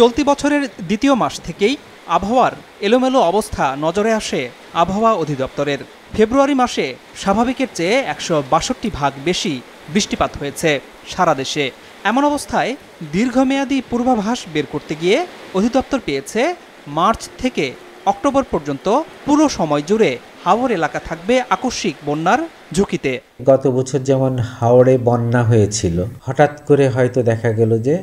চলতি বছরের দ্বিতীয় মাস থেকেই আবহাওয়ার এলোমেলো অবস্থা নজরে আসে আবহাওয়া অধিদপ্তরের। ফেব্রুয়ারি মাসে স্বাভাবিকের চেয়ে একশো বাষট্টি ভাগ বেশি বৃষ্টিপাত হয়েছে সারা দেশে। এমন অবস্থায় দীর্ঘমেয়াদী পূর্বাভাস বের করতে গিয়ে অধিদপ্তর পেয়েছে মার্চ থেকে অক্টোবর পর্যন্ত পুরো সময় জুড়ে হাওর এলাকা থাকবে আকস্মিক বন্যার ঝুঁকিতে। গত বছর যেমন হাওড়ে বন্যা হয়েছিল, হঠাৎ করে হয়তো দেখা গেল যে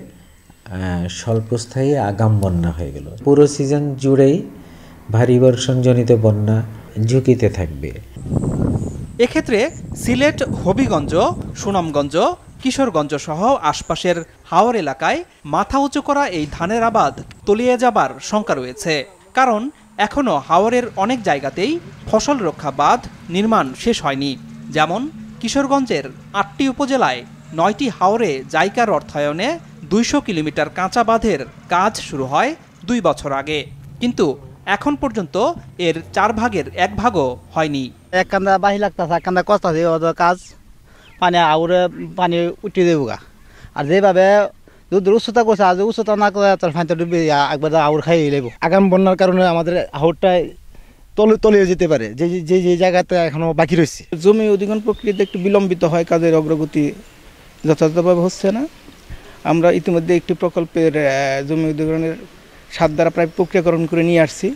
স্বল্পস্থায়ী আগাম বন্যা হয়ে গেল। পুরো সিজন জুড়েই ভারী বর্ষণজনিত বন্যা ঝুঁকিতে থাকবে। এক্ষেত্রে সিলেট, হবিগঞ্জ, সুনামগঞ্জ, কিশোরগঞ্জ সহ আশপাশের হাওর এলাকায় মাথা উঁচু করা এই ধানের আবাদ তলিয়ে যাবার শঙ্কা রয়েছে। কারণ এখনও হাওরের অনেক জায়গাতেই ফসল রক্ষা বাঁধ নির্মাণ শেষ হয়নি। যেমন কিশোরগঞ্জের আটটি উপজেলায় নয়টি হাওরে জাইকার অর্থায়নে দুইশো কিলোমিটার কাঁচা বাঁধের কাজ শুরু হয় দুই বছর আগে। কিন্তু এখন পর্যন্ত এর চার ভাগের এক ভাগও হয়নি। এক কান্দা বাহি লাগতেছে এক কান্দা কষ্ট কাজ। পানি আউরে পানি উঠে দেবো গা আর যেভাবে যদি উচ্চতা করছে আজ উচ্চতা না করে তার ফাইনটা ডুবে একবার আউর খাই লেবো। আগাম বন্যার কারণে আমাদের আউরটাই তলে তলিয়ে যেতে পারে। যে যে যে জায়গাতে এখনও বাকি রয়েছে জমি অধিগ্রহণ প্রক্রিয়াতে একটু বিলম্বিত হয় কাজের অগ্রগতি যথাযথভাবে হচ্ছে না? আমরা ইতিমধ্যে একটি প্রকল্পের জমি অধিগ্রহণের সাত দ্বারা প্রায় প্রক্রিয়াকরণ করে নিয়ে আসছি।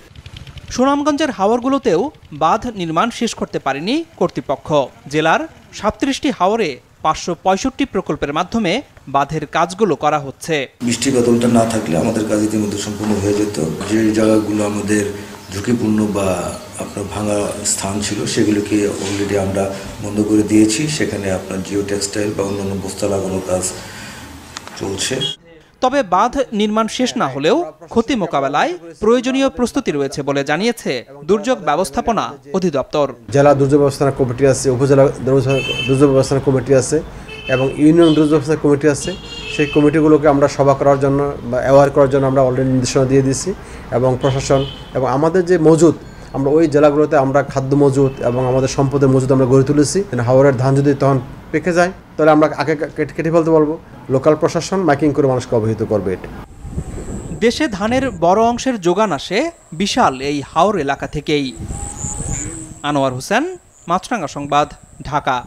সুনামগঞ্জের হাওরগুলোতেও বাঁধ নির্মাণ শেষ করতে পারেনি কর্তৃপক্ষ। জেলার সাতত্রিশটি হাওরে পাঁচশো পঁয়ষট্টি প্রকল্পের মাধ্যমে বাঁধের কাজগুলো করা হচ্ছে। বৃষ্টি বাদলটা না থাকলে আমাদের কাজ ইতিমধ্যে সম্পূর্ণ হয়ে যেত। যে জায়গাগুলো আমাদের ঝুঁকিপূর্ণ বা আপনার ভাঙা স্থান ছিল সেগুলোকে অলরেডি আমরা বন্ধ করে দিয়েছি। সেখানে আপনার জিও টেক্সটাইল বা অন্যান্য বস্তা লাগানোর কাজ চলছে। তবে বাঁধ নির্মাণ শেষ না হলেও ক্ষতি মোকাবেলায় প্রয়োজনীয় প্রস্তুতি রয়েছে বলে জানিয়েছে দুর্যোগ ব্যবস্থাপনা অধিদপ্তর। জেলা দুর্যোগ ব্যবস্থাপনা কমিটি আছে উপজেলা দুর্যোগ- ব্যবস্থাপনা কমিটি আছে এবং ইউনিয়ন দুর্যোগ ব্যবস্থাপনা কমিটি আছে। সেই কমিটিগুলোকে আমরা সভা করার জন্য বা অ্যাওয়ার করার জন্য আমরা অলরেডি নির্দেশনা দিয়ে দিয়েছি এবং প্রশাসন এবং আমাদের যে মজুদ আমরা ওই জেলাগুলোতে আমরা খাদ্য মজুদ এবং আমাদের সম্পদের মজুদ আমরা গড়ে তুলেছি। হাওড়ের ধান যদি তখন পেকে যায়, তাহলে আমরা আগে কেটে কেটে ফেলতে পারব। লোকাল প্রশাসন মাইকিং করে মানুষকে অবহিত করবে এটা। দেশে ধানের বড় অংশের যোগান আসে বিশাল এই হাওর এলাকা থেকেই। আনোয়ার হোসেন মাছরাঙ্গা সংবাদ, ঢাকা।